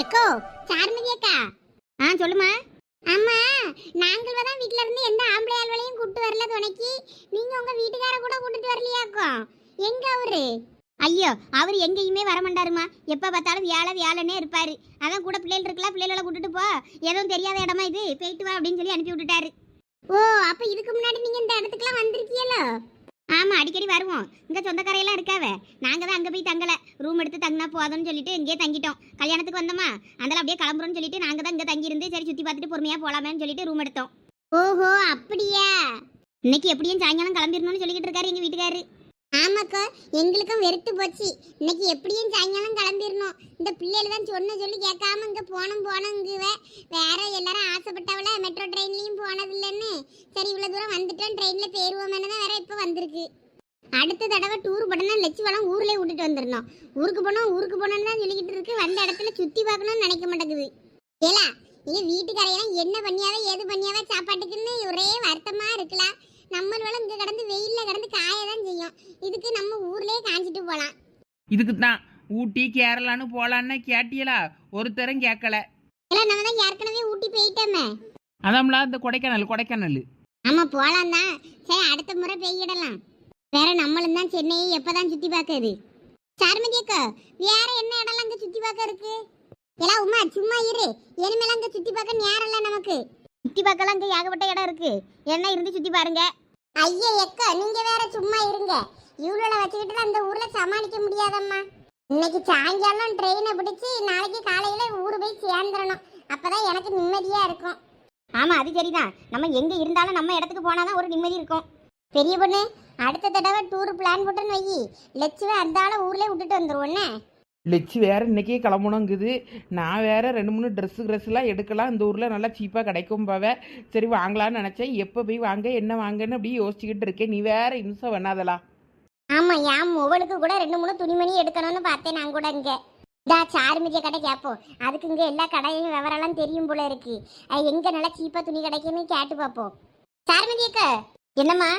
Echo சார்மதி அக்கா. ஆ சொல்லுமா. ஆமா நாங்கள் தான் வீட்ல இருந்து எந்த ஆம்பளை ஆள்களையும் கூட்டு வரல துணைக்கு. நீங்க உங்க வீட்டுக்கார கூட கூட்டிட்டு வரலையாக்கோ எங்க அவரு? ஐயோ அவர் எங்கேயுமே வர மாட்டாருமா. எப்ப பார்த்தாலும் வியாழ வியாழனே இருப்பாரு. அதான் கூட பிள்ளைகள் இருக்கலாம் பிள்ளைகளை கூட்டிட்டு போ. எதுவும் தெரியாத இடமா இது? போயிட்டு வா அப்படின்னு சொல்லி அனுப்பி விட்டுட்டாரு. ஓ அப்ப இதுக்கு முன்னாடி நீங்க இந்த இடத்துக்குலாம் வந்திருக்கீங்களோ? ஆமா அடிக்கடி வருவோம். இங்க சொந்தக்காரையெல்லாம் இருக்காவ? நாங்க தான் அங்க போய் தங்கல. ரூம் எடுத்து தங்கினா போதும்னு சொல்லிட்டு இங்கேயே தங்கிட்டோம். கல்யாணத்துக்கு வந்தோமா? அதனால அப்படியே கிளம்புறோம்னு சொல்லிட்டு நாங்க தான் இங்க தங்கி இருந்து சரி சுத்தி பார்த்துட்டு பொறுமையா போலாமேன்னு சொல்லிட்டு ரூம் எடுத்தோம். ஓஹோ அப்படியா? இன்னைக்கு எப்படியும் சாயங்காலம் கிளம்பிடணும்னு சொல்லிக்கிட்டு இருக்காரு எங்க வீட்டுக்காரு. ஆமாக்கா எங்களுக்கும் வெறுத்து போச்சு. இன்னைக்கு எப்படியும் சாயங்காலம் கிளம்பிடணும். இந்த பிள்ளைகள் தான் சொன்ன சொல்லி கேட்காம இங்கே போனோம் போனோங்குவ. வேற எல்லாரும் ஆசைப்பட்டவள மெட்ரோ ட்ரெயின்லையும் போனதில்லைன்னு. சரி இவ்வளோ தூரம் வந்துட்டோம் ட்ரெயினில் பேருவோமேனு தான் வேற இப்போ வந்திருக்கு. அடுத்த தடவை டூர் போனா லட்சு வளம் விட்டுட்டு வந்துடணும். ஊருக்கு போனோம் ஊருக்கு போனோம்னு தான் சொல்லிக்கிட்டு இருக்கு. வந்த இடத்துல சுற்றி பார்க்கணும்னு நினைக்க மாட்டேங்குது. ஏலா நீங்க வீட்டுக்காரையெல்லாம் என்ன பண்ணியாவே ஏது பண்ணியாவே சாப்பாட்டுக்குன்னு ஒரே வருத்தமாக இருக்கலாம். நம்மளோட இங்க கடந்து வெயில்ல கடந்து காய தான் செய்யும். இதுக்கு நம்ம ஊர்லயே காஞ்சிட்டு போலாம். இதுக்கு தான். ஊட்டி கேரளான்னு போலான்னு கேட்டியலா? ஒருத்தரும் கேட்கல. இல்ல நம்ம தான் ஏற்கனவே ஊட்டி போயிட்டோமே. அதாம்ல இந்த கொடைக்கானல் கொடைக்கானல். ஆமா போலாம் தான். சரி அடுத்த முறை பெய்யிடலாம் வேற நம்மளும் தான் சென்னையை எப்பதான் சுத்தி பார்க்கறது? சார்மதி அக்கா வேற என்ன இடம்லாம் அங்க சுத்தி பார்க்க இருக்கு எல்லாம் உமா சும்மா இரு. இனிமேல அங்க சுத்தி பார்க்க நேரம் இல்ல நமக்கு. சுத்தி பார்க்கலாம் அங்க ஏகப்பட்ட இடம் இருக்கு. என்ன இருந்து சுத்தி பாருங்க. ஐயா எக்கா நீங்க வேற சும்மா இருங்க. இவ்வளோ வச்சுக்கிட்டு அந்த ஊர்ல சமாளிக்க முடியாதம்மா. இன்னைக்கு சாயங்காலம் ட்ரெயினை பிடிச்சி நாளைக்கு காலையில ஊரு போய் சேர்ந்துடணும் அப்பதான் எனக்கு நிம்மதியா இருக்கும். ஆமா அது சரிதான். நம்ம எங்க இருந்தாலும் நம்ம இடத்துக்கு போனாதான் ஒரு நிம்மதி இருக்கும். பெரிய பொண்ணு அடுத்த தடவை டூர் பிளான் போட்டோன்னு வை லட்சுவே அந்த ஆளை ஊர்லயே விட்டுட்டு வந்துருவோன்னே லெச்சி வேறு இன்னைக்கே கிளம்பணுங்குது. நான் வேறு ரெண்டு மூணு ட்ரெஸ்ஸு ட்ரெஸ்லாம் எடுக்கலாம். இந்த ஊரில் நல்லா சீப்பாக கிடைக்கும் பாவே. சரி வாங்கலாம்னு நினச்சேன். எப்போ போய் வாங்க என்ன வாங்கன்னு அப்படியே யோசிச்சுக்கிட்டு இருக்கேன். நீ வேறு இம்சம் வேணாதலா ஆமாம் என் மொபைலுக்கு கூட ரெண்டு மூணு துணிமணி எடுக்கணும்னு பார்த்தேன் நான் கூட இங்கே. இதா சாருமிதிய கடை கேட்போம் அதுக்கு இங்கே எல்லா கடையும் விவரம்லாம் தெரியும் போல இருக்கு. அது எங்கே நல்லா சீப்பாக துணி கிடைக்குன்னு கேட்டு பார்ப்போம். சாருமதியக்க என்னம்மா?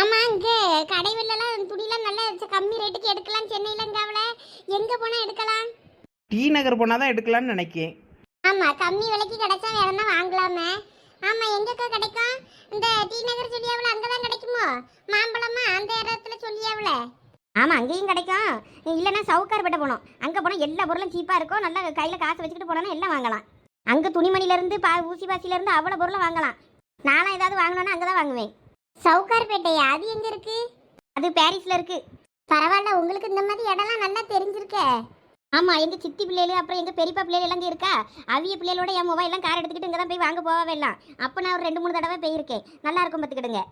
ஆமாம் இங்கே கடை வெளிலலாம் துணிலாம் நல்லா கம்மி ரேட்டுக்கு எடுக்கலாம். சென்னையில் இங்கே அவளை. எங்க போனா எடுக்கலாம்? டி நகர் போனால் தான் எடுக்கலாம்னு நினைக்கேன். ஆமா கம்மி விலைக்கு கிடைச்சா வேறனா வாங்கலாமே? ஆமா எங்கக்கா கிடைக்கும்? இந்த டி நகர் சொல்லியாவுல அங்கதான் கிடைக்குமோ? மாம்பழமா அந்த இடத்துல சொல்லியாவுல ஆமா அங்கேயும் கிடைக்கும். இல்லைன்னா சவுக்கார்பேட்டை போனோம் அங்க போனா எல்லா பொருளும் சீப்பா இருக்கும். நல்லா கையில காசு வச்சுக்கிட்டு போனோம்னா எல்லாம் வாங்கலாம். அங்க துணிமணில இருந்து பா ஊசி பாசில இருந்து அவ்வளவு பொருளும் வாங்கலாம். நானும் ஏதாவது வாங்கணும்னா அங்கதான் வாங்குவேன். சவுக்கார்பேட்டையா? அது எங்க இருக்கு? அது பாரிஸ்ல இருக்கு. பரவாயில்ல உங்களுக்கு இந்த மாதிரி இடம்லாம் நல்லா தெரிஞ்சிருக்கே. ஆமாம் எங்கள் சித்தி பிள்ளைகள் அப்புறம் எங்கள் பெரியப்பா பிள்ளைகள் எல்லாம் இருக்கா? அவிய பிள்ளைகளோட என் மொபைல் எல்லாம் கார் எடுத்துக்கிட்டு இங்கே தான் போய் வாங்க போகவே அப்போ நான் ஒரு ரெண்டு மூணு தடவை போயிருக்கேன். நல்லா இருக்கும் பார்த்துக்கிடுங்க.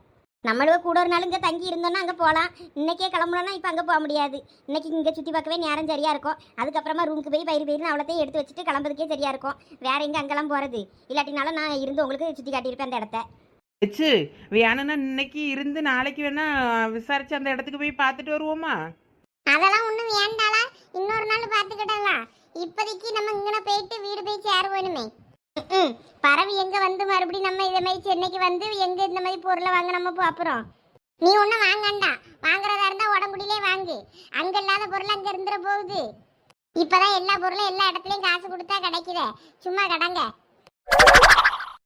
நம்மளும் கூட ஒரு நாள் இங்கே தங்கி இருந்தோம்னா அங்கே போகலாம் இன்னைக்கே கிளம்பணும்னா இப்போ அங்கே போக முடியாது. இன்னைக்கு இங்கே சுற்றி பார்க்கவே நேரம் சரியாக இருக்கும். அதுக்கப்புறமா ரூமுக்கு போய் பயிர் பயிர்னு அவ்வளோத்தையும் எடுத்து வச்சுட்டு கிளம்புறதுக்கே சரியாக இருக்கும். வேறு எங்கே அங்கெல்லாம் போகிறது இல்லாட்டினாலும் நான் இருந்து உங்களுக்கு சுற்றி காட்டியிருப்பேன் அந்த இடத்த. வச்சு வேணும்னா இன்னைக்கு இருந்து நாளைக்கு வேணா விசாரிச்சு அந்த இடத்துக்கு போய் பார்த்துட்டு வருவோமா? அதெல்லாம் ஒண்ணும் வேண்டாளா இன்னொரு நாள் பார்த்துக்கிடலாம். இப்போதைக்கு நம்ம இங்கன போயிட்டு வீடு போய் சேருவோனுமே பறவை எங்க வந்து மறுபடியும் நம்ம இதே மாதிரி சென்னைக்கு வந்து எங்க இந்த மாதிரி பொருளை வாங்க நம்ம பாப்புறோம் நீ ஒன்றும் வாங்கண்டா. வாங்குறதா இருந்தா உடம்புடியிலே வாங்கு. அங்க இல்லாத பொருள் அங்க இருந்துட போகுது. இப்பதான் எல்லா பொருளும் எல்லா இடத்துலயும் காசு கொடுத்தா கிடைக்குதே. சும்மா கடங்க.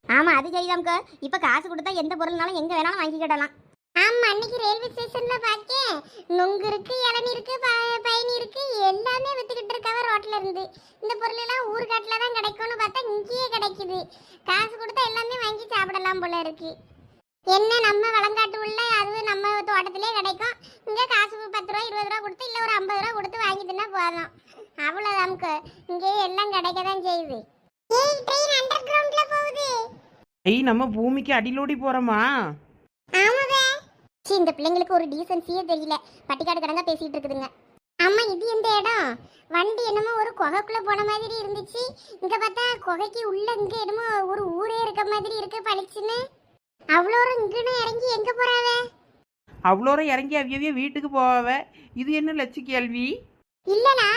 ஆமா அது சரிதாம்க்கா இப்ப காசு கொடுத்தா எந்த பொருள்னாலும் எங்க வேணாலும் வாங்கிக்கிடலாம் ஆமா அன்னைக்கு ரயில்வே ஸ்டேஷன்ல பாக்கேன் நொங்கு இருக்கு இளநீ இருக்கு ப- பயணி இருக்கு எல்லாமே வித்துக்கிட்டு இருக்காவ ரோட்ல இருந்து. இந்த பொருள் எல்லாம் ஊர்காட்டுல தான் கிடைக்கும்னு பார்த்தா இங்கேயே கிடைக்குது. காசு கொடுத்தா எல்லாமே வாங்கி சாப்பிடலாம் போல இருக்கு. என்ன நம்ம வளங்காட்டு உள்ள அது நம்ம தோட்டத்திலே கிடைக்கும். இங்கே காசு பத்து ரூபா இருபது ரூபா கொடுத்து இல்லை ஒரு ஐம்பது ரூபா கொடுத்து வாங்கிட்டுனா போதும். அவ்வளவுதான்க்கு இங்கேயே எல்லாம் கிடைக்க தான் செய்யுது. ஏய் ட்ரெயின் அண்டர் கிரவுண்டில் போகுது. ஐய் நம்ம பூமிக்கு அடிலோடி போகிறோமா ஆமாவே. சீ இந்த பிள்ளைங்களுக்கு ஒரு டீசன்சியே தெரியல. பட்டிக்காடு கடங்க பேசிட்டு இருக்குதுங்க. அம்மா இது எந்த இடம்? வண்டி என்னமோ ஒரு குகைக்குள்ள போன மாதிரி இருந்துச்சு. இங்க பார்த்தா குகைக்கு உள்ள இங்க என்னமோ ஒரு ஊரே இருக்க மாதிரி இருக்கு பளிச்சுன்னு. அவ்வளோ இங்கன்னு இறங்கி எங்க போறாவ? அவ்வளோ இறங்கி அவியவிய வீட்டுக்கு போவாவ? இது என்ன லட்சு கேள்வி? இல்லனா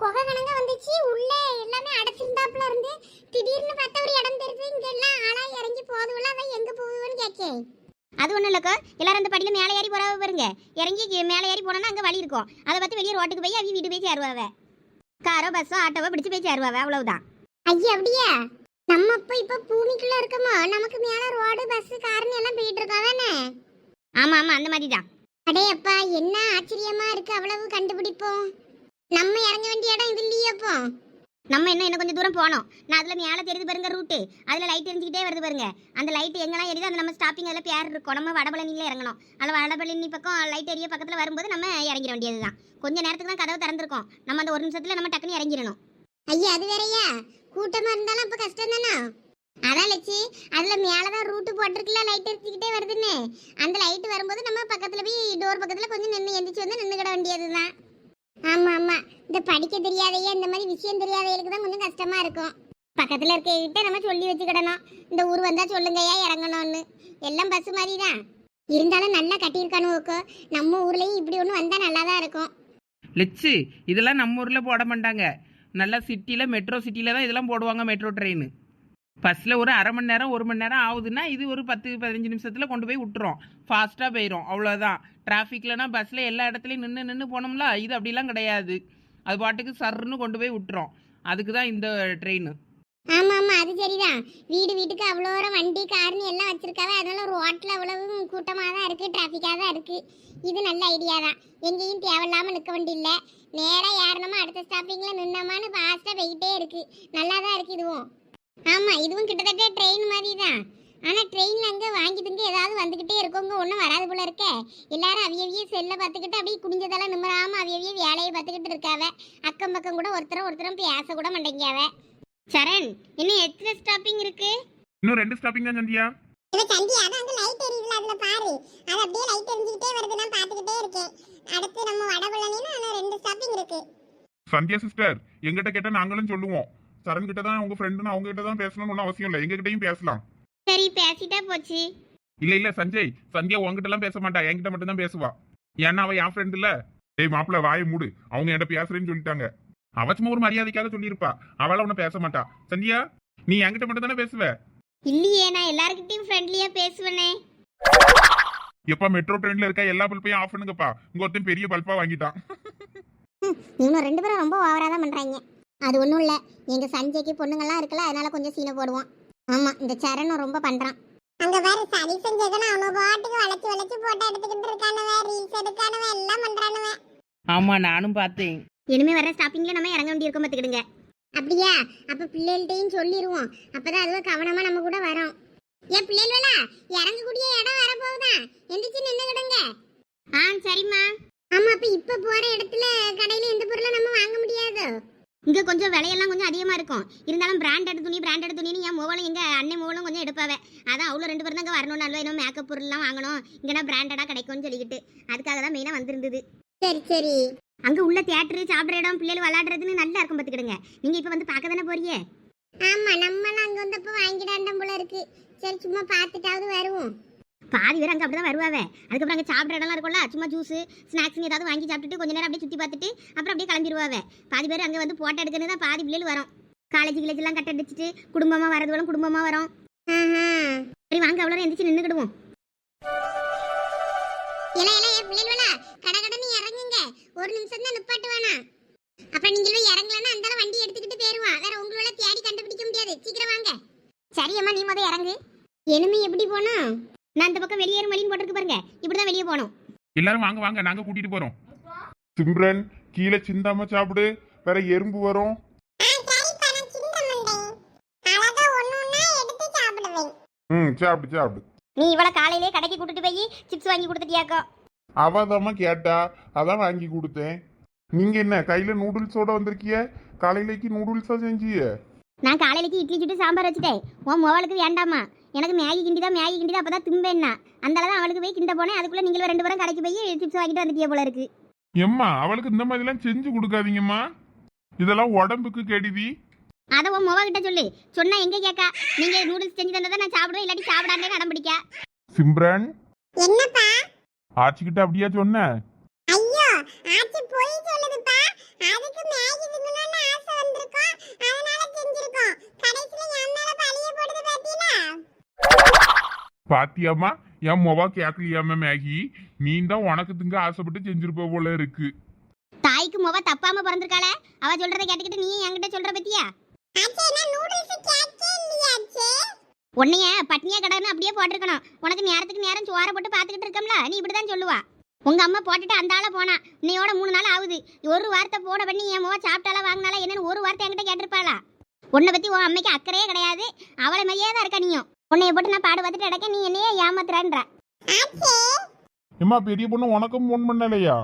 குகை கணங்க வந்துச்சு உள்ள எல்லாமே அடைச்சிருந்தாப்புல இருந்து திடீர்னு பார்த்தா ஒரு இடம் தெரியுது இங்க எல்லாம் ஆளா இறங்கி போதுவல அவ எங்க போகுதுன்னு கேட்கேன். அது ஒன்றும் இல்லைக்கா எல்லாரும் அந்த படியில் மேலே ஏறி போறாவ பாருங்க. இறங்கி மேலே ஏறி போனோன்னா அங்கே வழி இருக்கும். அதை பார்த்து வெளியே ரோட்டுக்கு போய் அவங்க வீட்டு போய் சேருவாவ. காரோ பஸ்ஸோ ஆட்டோவோ பிடிச்சு போய் சேருவாவே அவ்வளவுதான். ஐயா அப்படியா? நம்ம அப்ப இப்ப பூமிக்குள்ள இருக்கோமோ நமக்கு மேல ரோடு பஸ் கார்னு எல்லாம் போயிட்டு இருக்கோம் தானே ஆமா ஆமா அந்த மாதிரி தான் அடே அப்பா என்ன ஆச்சரியமா இருக்கு அவ்வளவு கண்டுபிடிப்போம். நம்ம இறங்க வேண்டிய இடம் இது இல்லையே அப்போ. நம்ம என்ன இன்னும் கொஞ்சம் தூரம் போனோம் நான் அதுல மேலே தெரியுது பாருங்க ரூட்டு அதுல லைட் எரிஞ்சுக்கிட்டே வருது பாருங்க. அந்த லைட் எங்கெல்லாம் எரியுது அந்த நம்ம ஸ்டாப்பிங் அதில் பேர் இருக்கும். நம்ம வடபழனியில் இறங்கணும். அதில் வடபழனி பக்கம் லைட் எரிய பக்கத்தில் வரும்போது நம்ம இறங்கிட வேண்டியது தான் கொஞ்ச நேரத்துக்கு தான் கதவு திறந்துருக்கோம். நம்ம அந்த ஒரு நிமிஷத்துல நம்ம டக்குன்னு இறங்கிடணும். ஐயா அது வேறையா? கூட்டமா இருந்தாலும் அப்போ கஷ்டம் தானே? அதான் லட்சி மேலே தான் ரூட்டு போட்டிருக்குல்ல லைட் எரிச்சிக்கிட்டே வருதுன்னு. அந்த லைட் வரும்போது நம்ம பக்கத்துல போய் டோர் பக்கத்தில் கொஞ்சம் நின்று எந்திரிச்சு வந்து நின்றுக்கிட வேண்டியது தான் ஆமா ஆமா. இந்த படிக்க தெரியாதையே இந்த மாதிரி விஷயம் தெரியாதவங்களுக்கு தான் கொஞ்சம் கஷ்டமா இருக்கும். பக்கத்துல இருக்கிட்ட நம்ம சொல்லி வச்சுக்கிடணும். இந்த ஊர் வந்தா சொல்லுங்கய்யா இறங்கணும்னு. எல்லாம் பஸ் மாதிரி தான் இருந்தாலும் நல்லா கட்டியிருக்கானுவோக்கோ நம்ம ஊர்லயும் இப்படி ஒன்று வந்தா நல்லா தான் இருக்கும். லெச்சு இதெல்லாம் நம்ம ஊரில் போட மாட்டாங்க. நல்லா சிட்டியில மெட்ரோ சிட்டியில தான் இதெல்லாம் போடுவாங்க மெட்ரோ ட்ரெயின் பஸ்ஸில் ஒரு அரை மணி நேரம் ஒரு மணி நேரம் ஆகுதுன்னா இது ஒரு பத்து பதினஞ்சு நிமிஷத்தில் கொண்டு போய் விட்டுறோம் ஃபாஸ்ட்டாக போயிடும் அவ்வளோதான் டிராஃபிக்லனா பஸ்ஸில் எல்லா இடத்துலையும் நின்று நின்று போனோம்ல இது அப்படிலாம் கிடையாது. அது பாட்டுக்கு சர்ன்னு கொண்டு போய் விட்டுறோம் அதுக்கு தான் இந்த ட்ரெயின் ஆமா ஆமா. அது சரிதான். வீடு வீட்டுக்கு அவ்வளோ தூரம் வண்டி கார்னு எல்லாம் வச்சிருக்காவே அதனால ரோட்டில் அவ்வளவு கூட்டமாக தான் இருக்கு டிராஃபிக்காக தான் இருக்கு. இது நல்ல ஐடியா தான். எங்கேயும் தேவையில்லாமல் நிற்க வேண்டி இல்லை. நேராக ஏறணுமா அடுத்த ஸ்டாப்பிங்கில் நின்னமான்னு ஃபாஸ்ட்டாக போய்கிட்டே இருக்கு. நல்லா தான் இருக்கு இதுவும். ஆமா இதுவும் கிட்டத்தட்ட ட்ரெயின் மாதிரி தான் ஆனால் ட்ரெயினில் அங்கே வாங்கிட்டுங்க ஏதாவது வந்துக்கிட்டே இருக்கவங்க ஒன்றும் வராது போல இருக்கே. எல்லாரும் அவியவிய செல்லை பார்த்துக்கிட்டு அப்படியே குடிஞ்சதெல்லாம் நிம்மராமல் அவியவிய வேலையை பார்த்துக்கிட்டு இருக்காவ. அக்கம் பக்கம் கூட ஒருத்தரும் ஒருத்தரும் பேச கூட மாட்டேங்காவ சரண் இன்னும் எத்தனை ஸ்டாப்பிங் இருக்கு? இன்னும் ரெண்டு ஸ்டாப்பிங் தான் சந்தியா. இவ சந்தி அதான் அங்க லைட் எரியுதுல அதுல பாரு. அது அப்படியே லைட் எரிஞ்சுக்கிட்டே வருது நான் பாத்துக்கிட்டே இருக்கேன். அடுத்து நம்ம வடபழனினா ஆனா ரெண்டு ஸ்டாப்பிங் இருக்கு. சந்தியா சிஸ்டர் எங்கிட்ட கேட்டா நாங்களும் சொல்லுவோம். சரண் கிட்ட தான் உங்க ஃப்ரெண்டுன்னு அவங்க கிட்ட தான் பேசணும்னு ஒன்றும் அவசியம் இல்லை. எங்க கிட்டயும் பேசலாம். சரி பேசிட்டா போச்சு. இல்ல இல்ல சஞ்சய் சந்தியா உங்ககிட்ட எல்லாம் பேச மாட்டா. என்கிட்ட மட்டும் தான் பேசுவா. ஏன்னா அவ என் ஃப்ரெண்ட் இல்ல. டேய் மாப்பிள்ள வாயை மூடு. அவங்க என்கிட்ட பேசுறேன்னு சொல்லிட்டாங்க. அவ சும்மா ஒரு மரியாதைக்காக சொல்லியிருப்பா. அவள உன்ன பேச மாட்டா. சந்தியா நீ என்கிட்ட மட்டும் தானே பேசுவ? இல்லையே நான் எல்லார்கிட்டயும் ஃப்ரெண்ட்லியா பேசுவேனே. எப்ப மெட்ரோ ட்ரெயின்ல இருக்க எல்லா பல்பையும் ஆஃப் பண்ணுங்கப்பா. இங்க ஒருத்தன் பெரிய பல்பா வாங்கிட்டான். இவங்க ரெண்டு பேரும் ரொம்ப ஓவரா தான் பண்றாங்க. அது ஒண்ணும் இல்ல. எங்க சஞ்சய்க்கு பொண்ணுங்கெல்லாம் இருக்குல்ல அதனால கொஞ்சம் சீனை போடுவோம். ஆமா இந்த சரணும் ரொம்ப பண்றான். அங்க பாரு சரி செஞ்சதுன்னு அவனு பாட்டுக்கு வளைச்சு வளைச்சு போட்டோ எடுத்துக்கிட்டு இருக்கானுவ ரீல்ஸ் எடுக்கானுவ எல்லாம் பண்றானுவ. ஆமாம் நானும் பார்த்தேன். இனிமே வர ஸ்டாப்பிங்ல நம்ம இறங்க வேண்டியிருக்கோம் பார்த்துக்கிடுங்க. அப்படியா? அப்ப பிள்ளைகள்ட்டையும் சொல்லிடுவோம் அப்பதான் அதுவும் கவனமா நம்ம கூட வரோம். ஏன் பிள்ளைகளா இறங்கக்கூடிய இடம் வர போகுதா? எந்திரிச்சு நின்னுக்கிடுங்க. ஆ சரிம்மா. ஆமா அப்ப இப்ப போற இடத்துல கடையில எந்த பொருளும் நம்ம வாங்க முடியாது? இங்க கொஞ்சம் விலையெல்லாம் கொஞ்சம் அதிகமா இருக்கும். இருந்தாலும் பிராண்டட் துணி பிராண்டட் துணின்னு என் மூவலும் எங்க அண்ணன் மூவலும் கொஞ்சம் எடுப்பாவே. அதான் அவ்வளோ ரெண்டு பேரும் தான் இங்க வரணும் நல்ல இன்னும் மேக்கப் பொருள்லாம் வாங்கணும். இங்கன்னா பிராண்டடா கிடைக்கும்னு சொல்லிக்கிட்டு. அதுக்காக தான் மெயினா வந்திருந்தது. சரி சரி. அங்க உள்ள தியேட்டர் சாப்பிட்ற இடம் பிள்ளைகள் விளையாடுறதுன்னு நல்லா இருக்கும் பார்த்துக்கிடுங்க. நீங்க இப்ப வந்து பார்க்க தானே போறீங்க? ஆமா நம்மளாம் அங்க வந்தப்ப வாங்கிடாண்டம் போல இருக்கு. சரி சும்மா பார்த்துட்டாவது வருவோம். பாதி பேர் அங்கே அப்படிதான் வருவாவே அதுக்கப்புறம் அங்கே சாப்பிட்ற இடம்லாம் இருக்கும்ல சும்மா ஜூஸ் ஸ்நாக்ஸ் ஏதாவது வாங்கி சாப்பிட்டுட்டு கொஞ்ச நேரம் அப்படியே சுற்றி பார்த்துட்டு அப்புறம் அப்படியே கிளம்பிடுவாவே பாதி பேர் அங்கே வந்து போட்டோ எடுக்கணும் தான் பாதி பிள்ளைகள் வரும். காலேஜ் கிளேஜ் எல்லாம் கட்ட அடிச்சுட்டு குடும்பமாக வரதுவளும் குடும்பமாக வரும். சரி வாங்க அவ்வளோ எந்திரிச்சு நின்றுக்கிடுவோம் இல இல என் பிள்ளைகளா கடகடன்னு இறங்குங்க. ஒரு நிமிஷம் தான் நிப்பாட்டு வேணாம் அப்ப நீங்களும் இறங்கலன்னா அந்த வண்டி எடுத்துக்கிட்டு போயிருவா வேற உங்களால தேடி கண்டுபிடிக்க முடியாது. சீக்கிரம் வாங்க. சரியம்மா நீ முத இறங்கு. எனிமே எப்படி போனோம் நான் அந்த பக்கம் வெளியேறும் வழின்னு போட்டிருக்கு பாருங்க. இப்படிதான் வெளியே போகணும். எல்லாரும் வாங்க வாங்க. நாங்க கூட்டிட்டு போறோம். சிம்ரன் கீழே சிந்தாம சாப்பிடு. வேற எறும்பு வரும். ம் சாப்பிடு சாப்பிடு. நீ இவ்வளவு காலையிலே கடைக்கு கூட்டிட்டு போய் சிப்ஸ் வாங்கி கொடுத்துட்டியாக்கோ? அவதாம்மா கேட்டா. அதான் வாங்கி கொடுத்தேன். நீங்க என்ன கையில நூடுல்ஸோட வந்திருக்கிய? காலையிலேக்கு நூடுல்ஸா செஞ்சிய? நான் காலையிலக்கு இட்லி சுட்டு சாம்பார் வச்சுட்டேன். உன் மொபைலுக்கு வேண்டாமா எனக்கு மேகி கிண்டி தான் மேகி கிண்டி தான் அப்பதான் திம்பேன்னா. அந்த அளவு அவளுக்கு போய் கிண்ட போனேன். அதுக்குள்ள நீங்களும் ரெண்டு பேரும் கடைக்கு போய் சிப்ஸ் வாங்கிட்டு வந்துட்டிய போல இருக்கு. எம்மா அவளுக்கு இந்த மாதிரிலாம் செஞ்சு கொடுக்காதீங்கம்மா. இதெல்லாம் உடம்புக்கு கெடுதி. அதை உன் மொபைல் கிட்ட சொல்லு. சொன்னா எங்க கேக்கா? நீங்க நூடுல்ஸ் செஞ்சு தந்தா நான் சாப்பிடுவேன் இல்லாட்டி சாப்பிடாண்டே அடம் பிடிக்க? சிம்ரன். என்னப்பா? ஆச்சிக்கிட்ட அப்படியா சொன்ன? ஐயோ ஆச்சி போய் சொல்லுதுப்பா. அதுக்கு மேகி திங்கணும்னு ஆசை வந்திருக்கோம். அதனால செஞ்சிருக்கோம். கடைசில பாத்தியாம்மா? என் மொபா கேட்கலையாம மேகி? நீ தான் உனக்கு திங்க ஆசைப்பட்டு செஞ்சிருப்ப போல இருக்கு. தாய்க்கு முவ தப்பாம பிறந்திருக்காள? அவ சொல்றதை கேட்டுக்கிட்டு நீ என்கிட்ட சொல்ற பத்தியா? உன்னைய பட்னியா கடன்னு அப்படியே போட்டிருக்கணும். உனக்கு நேரத்துக்கு நேரம் சோற போட்டு பார்த்துக்கிட்டு இருக்கோம்ல நீ இப்படிதான் சொல்லுவா. உங்க அம்மா போட்டுட்டு அந்த ஆள போனா இன்னையோட மூணு நாள் ஆகுது. ஒரு வார்த்தை போன பண்ணி என் முவ சாப்பிட்டாலா வாங்கினாலா என்னன்னு ஒரு வார்த்தை என்கிட்ட கேட்டிருப்பாளா? உன்னை பத்தி உன் அம்மைக்கு அக்கறையே கிடையாது. அவளை மாதிரியே தான் இருக்க நீயும். உன்னைய போட்டு நான் பாடு பார்த்துட்டு அடக்க நீ என்னையே ஏமாத்துறான்ற. ஏம்மா பெரிய பொண்ணு உனக்கும் ஃபோன் பண்ணலையா?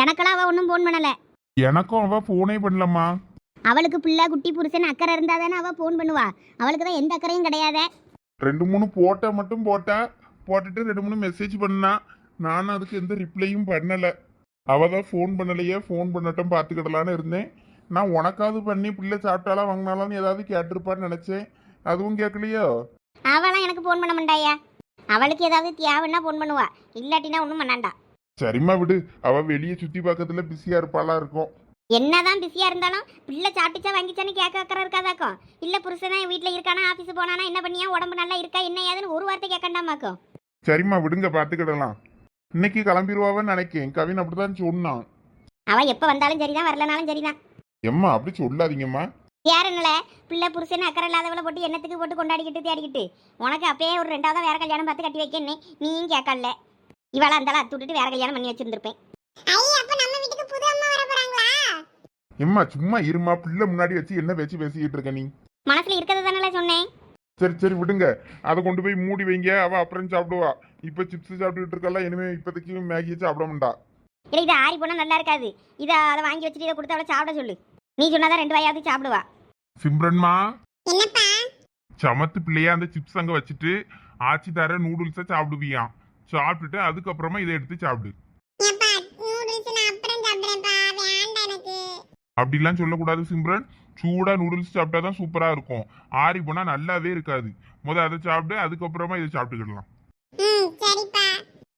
எனக்கெல்லாம் அவ ஒன்றும் போன் பண்ணல. எனக்கும் அவ ஃபோனே பண்ணலம்மா. அவளுக்கு பிள்ளை குட்டி புருஷன் அக்கறை இருந்தா தானே அவ போன் பண்ணுவா. அவளுக்கு தான் எந்த அக்கறையும் கிடையாதே. ரெண்டு மூணு போட்ட மட்டும் போட்டா போட்டுட்டு ரெண்டு மூணு மெசேஜ் பண்ணா நானும் அதுக்கு எந்த ரிப்ளையும் பண்ணல. அவ தான் ஃபோன் பண்ணலையே ஃபோன் பண்ணட்டும் பார்த்துக்கிடலான்னு இருந்தேன். நான் உனக்காவது பண்ணி பிள்ளை சாப்பிட்டாலா வாங்கினாலான்னு ஏதாவது கேட்டிருப்பான்னு நினைச்சேன். அதுவும் கேட்கலையோ? அவளாம் எனக்கு போன் பண்ண மாட்டாயா அவளுக்கு ஏதாவது தேவைன்னா போன் பண்ணுவா. இல்லாட்டினா ஒன்றும் பண்ணாண்டா. சரிம்மா விடு. அவ வெளியே சுத்தி பக்கத்துல பிஸியா இருப்பாளா இருக்கும். என்னதான் பிஸியா இருந்தாலும் பிள்ளை சாப்பிட்டுச்சா வாங்கிச்சான்னு கேட்க அக்கறை இருக்காதாக்கும். இல்ல புருஷனா வீட்ல இருக்கானா ஆபீஸ் போனானா என்ன பண்ணியா உடம்பு நல்லா இருக்கா என்ன ஏதுன்னு ஒரு வார்த்தை கேட்கண்டாமாக்கும் சரிம்மா விடுங்க பார்த்துக்கிடலாம். இன்னைக்கு கிளம்பிடுவாவன்னு நினைக்கேன். கவின் அப்படிதான் சொன்னான். அவ எப்ப வந்தாலும் சரிதான் வரலனாலும் சரிதான். எம்மா அப்படி சொல்லாதீங்கம்மா. வேற என்னல பிள்ளை புருஷன் அக்கறை இல்லாதவளை போட்டு என்னத்துக்கு போட்டு கொண்டாடிக்கிட்டு தேடிக்கிட்டு? உனக்கு அப்பயே ஒரு ரெண்டாவது வேற கல்யாணம் பார்த்து கட்டி வைக்கன்னு நீயும் கேட்கல. இவளா இருந்தாலும் அத்து விட்டுட்டு வேற கல்யாணம் பண்ணி வச்சிருந்திருப்பேன். எம்மா சும்மா இருமா பிள்ளை முன்னாடி வச்சு என்ன வச்சு பேசிக்கிட்டு இருக்க நீ? மனசுல இருக்கிறது தானே சொன்னேன். சரி சரி விடுங்க. அதை கொண்டு போய் மூடி வைங்க. அவ அப்புறம் சாப்பிடுவா. இப்ப சிப்ஸ் சாப்பிட்டுட்டு இருக்கல இனிமே இப்போதைக்கு மேகியை சாப்பிட மாட்டா. இல்லை இது ஆறி போனா நல்லா இருக்காது. இதை அதை வாங்கி வச்சுட்டு இதை கொடுத்து அவளை சாப்பிட சொல்லு. நீ சொன்னாதான் ரெண்டு வாயாவது சாப்பிடுவா. சிம்ரன்மா. என்னப்பா? சமத்து பிள்ளையா அந்த சிப்ஸ் அங்க வச்சுட்டு ஆச்சி தர நூடுல்ஸை சாப்பிடுவியாம் சாப்பிட்டுட்டு அதுக்கப்புறமா இதை எடுத்து சாப்பிடு. ஏப்பா நூடுல்ஸ் நான் அப்புறம் சாப்பிடுறேன்ப்பா. வேண்டாம் எனக்கு. அப்படிலாம் சொல்லக்கூடாது சிம்ரன். சூடா நூடுல்ஸ் சாப்பிட்டா தான் சூப்பரா இருக்கும். ஆறி போனா நல்லாவே இருக்காது. முத அதை சாப்பிட்டு அதுக்கப்புறமா இதை சாப்பிட்டுக்கிடலாம். ம் சரிப்பா.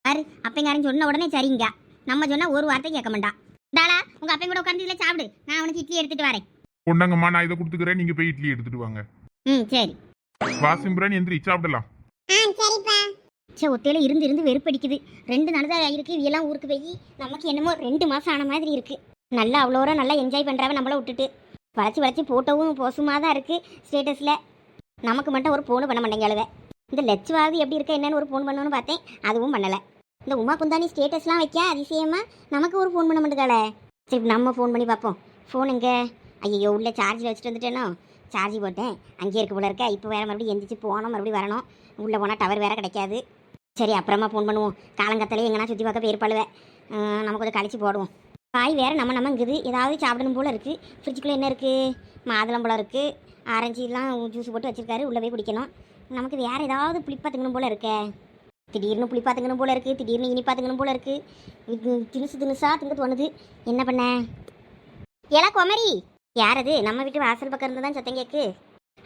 பாரு அப்பங்காரன் சொன்ன உடனே சரிங்க. நம்ம சொன்னா ஒரு வார்த்தை கேட்க மாட்டான். தாளா உங்க அப்பன் கூட உட்கார்ந்து இதில் சாப்பிடு. நான் அவனுக்கு இட்லி எடுத்துட்டு வரேன். கொண்டாங்கம்மா நான் இதை கொடுத்துக்கிறேன். நீங்க போய் இட்லி எடுத்துட்டு வாங்க. ம் சரி. வா சிம்ரன் எந்திரி சாப்பிடலாம். ஆ சரிப்பா. சே ஒத்தையில இருந்து இருந்து வெறுப்படிக்குது. ரெண்டு நாள் தான் இருக்கு இவெல்லாம் ஊருக்கு போய். நமக்கு என்னமோ ரெண்டு மாசம் ஆன மாதிரி இருக்கு. நல்லா அவ்வளோரா நல்லா என்ஜாய் பண்றாவ நம்மள விட்டுட்டு. வளைச்சி வளைச்சி போட்டவும் போசுமா தான் இருக்கு ஸ்டேட்டஸ்ல நமக்கு மட்டும் ஒரு ஃபோனு பண்ண மாட்டேங்க இந்த லட்சுவாவது எப்படி இருக்க என்னன்னு ஒரு ஃபோன் பண்ணணும்னு பார்த்தேன். அதுவும் பண்ணலை. இந்த உமா குந்தானி ஸ்டேட்டஸ்லாம் வைக்க அதிசயமா நமக்கு ஒரு ஃபோன் பண்ண மாட்டேங்காளே சரி நம்ம ஃபோன் பண்ணி பார்ப்போம். ஃபோன் எங்க? ஐயோ உள்ள சார்ஜில் வச்சுட்டு வந்துட்டேனோ? சார்ஜ் போட்டேன். அங்கேயே இருக்க போல இருக்க. இப்போ வேறு மறுபடியும் எந்திரிச்சு போனோம் மறுபடியும் வரணும். உள்ளே போனால் டவர் வேறு கிடைக்காது. சரி அப்புறமா ஃபோன் பண்ணுவோம். காலங்கத்தாலே எங்கன்னா சுற்றி பார்க்க போயிருப்பாளுவே நம்ம கொஞ்சம் கழிச்சு போடுவோம். காய் வேறு நம்ம நம்ம இருக்குது ஏதாவது சாப்பிடணும் போல் இருக்குது ஃப்ரிட்ஜுக்குள்ளே என்ன இருக்குது மாதுளம்பழம் இருக்குது ஆரஞ்சுலாம் ஜூஸ் போட்டு வச்சிருக்காரு. உள்ளே போய் குடிக்கணும். நமக்கு வேறு ஏதாவது புளிப்பாத்துக்கணும் திங்கணும் இருக்கே. திடீர்னு புளி திங்கணும் போல இருக்குது திடீர்னு இனி திங்கணும் போல் இருக்குது தினுசு தினுசா திங்க தோணுது. என்ன பண்ண? ஏலா குமரி! யார் அது நம்ம வீட்டு வாசல் பக்கம் இருந்து தான் சத்தம் கேக்கு.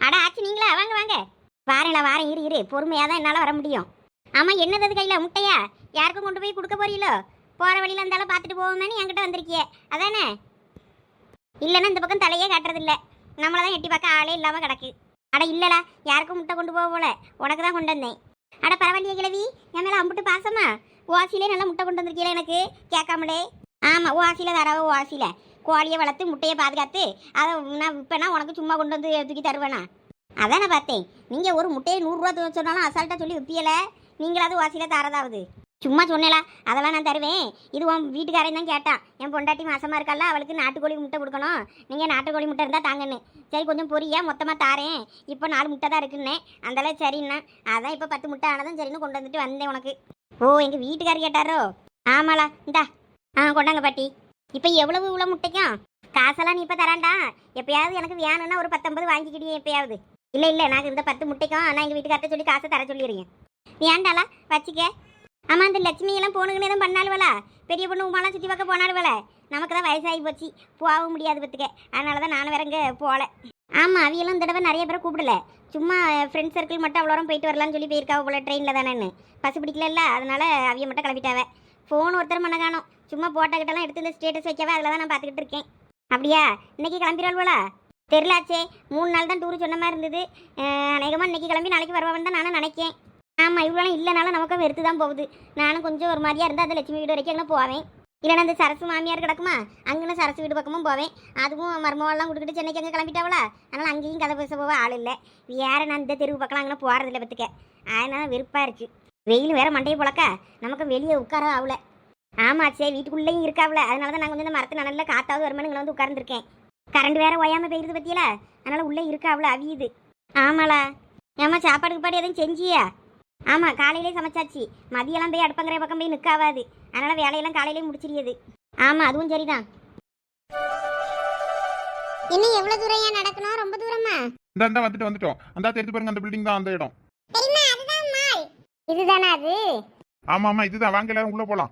அட ஆச்சு நீங்களா? வாங்க வாங்க. வாரேன்ல வாரேன் இரு இரு. பொறுமையாக தான் என்னால் வர முடியும். ஆமாம் என்னது அது கையில்? முட்டையா? யாருக்கும் கொண்டு போய் கொடுக்க போறீங்களோ? போகிற வழியில் இருந்தாலும் பார்த்துட்டு போவோமேனு என்கிட்ட வந்திருக்கியே. அதானே? இல்லைன்னா இந்த பக்கம் தலையே காட்டுறதில்ல. நம்மளை தான் எட்டி பார்க்க ஆளே இல்லாமல் கிடக்கு. அட இல்லைடா. யாருக்கும் முட்டை கொண்டு போக போல. உனக்கு தான் கொண்டு வந்தேன். அட பரவாயில்லையே கிழவி. என் மேலே அம்புட்டு பாசமா? ஓசிலே நல்லா முட்டை கொண்டு வந்திருக்கீல எனக்கு. கேட்காமலே. ஆமாம் ஓசியில் தரவ ஓசியில் கோழியை வளர்த்து முட்டையை பாதுகாத்து அதை நான் விற்பேனா? உனக்கு சும்மா கொண்டு வந்து தூக்கி தருவேனா? அதான் நான் பார்த்தேன். நீங்கள் ஒரு முட்டையை நூறுரூவா சொன்னாலும் அசால்ட்டாக சொல்லி விற்பியல நீங்களாவது வாசியில் தரதாவது. சும்மா சொன்னேலா அதெல்லாம் நான் தருவேன். இது உன் வீட்டுக்காரன் தான் கேட்டான். என் பொண்டாட்டி மாசமாக இருக்கல்ல அவளுக்கு நாட்டுக்கோழி முட்டை கொடுக்கணும். நீங்கள் நாட்டுக்கோழி முட்டை இருந்தால் தாங்கன்னு. சரி கொஞ்சம் பொரியா மொத்தமாக தாரேன். இப்போ நாலு முட்டை தான் இருக்குன்னே அந்தளவு சரிண்ணா அதான் இப்போ பத்து முட்டை ஆனதும் சரின்னு கொண்டு வந்துட்டு வந்தேன் உனக்கு. ஓ எங்கள் வீட்டுக்காரர் கேட்டாரோ? ஆமாலா இந்தா. ஆ கொண்டாங்க பாட்டி. இப்போ எவ்வளவு இவ்வளோ முட்டைக்கும்? காசெல்லாம் நீ இப்போ தரேன்டா எப்பயாவது எனக்கு வேணும்னா ஒரு பத்தொன்பது வாங்கிக்கிட்டே எப்பயாவது. இல்லை இல்லை நாங்கள் இந்த பத்து முட்டைக்கும் நான் எங்கள் வீட்டுக்கார்ட்ட சொல்லி காசை தர சொல்லிடுறேன். ஏண்டாலா வச்சுக்க. ஆமாம் இந்த லட்சுமி எல்லாம் போனுங்கன்னு எதுவும் பண்ணாலுவலா பெரிய பொண்ணு உமாலாம் சுற்றி பார்க்க போனாலுவல நமக்கு தான் வயசாகி போச்சு. போகவும் முடியாது பத்துக்க அதனால தான் நானும் வேற இங்கே போகல ஆமாம் அவியெல்லாம் இந்த தடவை நிறைய பேரை கூப்பிடல. சும்மா ஃப்ரெண்ட் சர்க்கிள் மட்டும் அவ்வளோ போயிட்டு வரலாம்னு சொல்லி போயிருக்காவ போல ட்ரெயினில் தானேன்னு. பஸ் பிடிக்கல அதனால அவிய மட்டும் கிளம்பிட்டாவே. ஃபோன் ஒருத்தர் பண்ண காணும் சும்மா போட்டோ கிட்டலாம் எடுத்து இந்த ஸ்டேட்டஸ் வைக்கவே? அதில் தான் நான் பார்த்துக்கிட்டு இருக்கேன். அப்படியா? இன்னைக்கு கிளம்பிடுவாள்வலா தெரிலாச்சே. மூணு நாள் தான் டூர் சொன்ன மாதிரி இருந்தது. அநேகமாக இன்னைக்கு கிளம்பி நாளைக்கு வருவான்னு தான் நானும் நினைக்கேன். ஆமாம் இவ்வளோ இல்லைனாலும் நமக்கு வெறுத்து தான் போகுது. நானும் கொஞ்சம் ஒரு மாதிரியாக இருந்தால் அந்த லட்சுமி வீடு வரைக்கும் எங்கே போவேன். இல்லைன்னா அந்த சரசு மாமியார் கிடக்குமா? அங்கன சரசு வீடு பக்கமும் போவேன். அதுவும் மருமவெல்லாம் கொடுத்துட்டு சென்னைக்கு அங்கே கிளம்பிட்டாவளா? அதனால் அங்கேயும் கதை பேச போக ஆள் இல்லை. வேறு நான் இந்த தெருவு பக்கம் அங்கே போகிறதில்ல பத்துக்க அதனால் வெறுப்பாக இருக்குது வெயில் வேறு மண்டையை புழக்க? நமக்கு வெளியே உட்கார ஆகலை. ஆமா சரி வீட்டுக்குள்ளேயும் இருக்காவல அதனால தான் நாங்கள் வந்து இந்த மரத்து நனல்ல காத்தாவது வருமானு இங்கே வந்து உட்கார்ந்துருக்கேன். கரண்ட் வேற ஒயாம பெய்யுது பத்தியில? அதனால உள்ளே இருக்காவல அவியுது. ஆமாளா? ஏமா சாப்பாடுக்கு பாடு எதுவும் செஞ்சியா? ஆமா காலையிலே சமைச்சாச்சு. மதியெல்லாம் போய் அடுப்பங்கிற பக்கம் போய் நிற்காவாது அதனால வேலையெல்லாம் காலையிலே முடிச்சிருது ஆமா அதுவும் சரிதான். இன்னும் எவ்வளவு தூரம் ஏன் நடக்கணும்? ரொம்ப தூரமா? இந்த இந்த வந்துட்டு வந்துட்டோம். அந்த தெரிஞ்சு பாருங்க அந்த பில்டிங் தான் அந்த இடம். இதுதானா அது? ஆமா ஆமா இதுதான். வாங்க எல்லாரும் உள்ள போலாம்.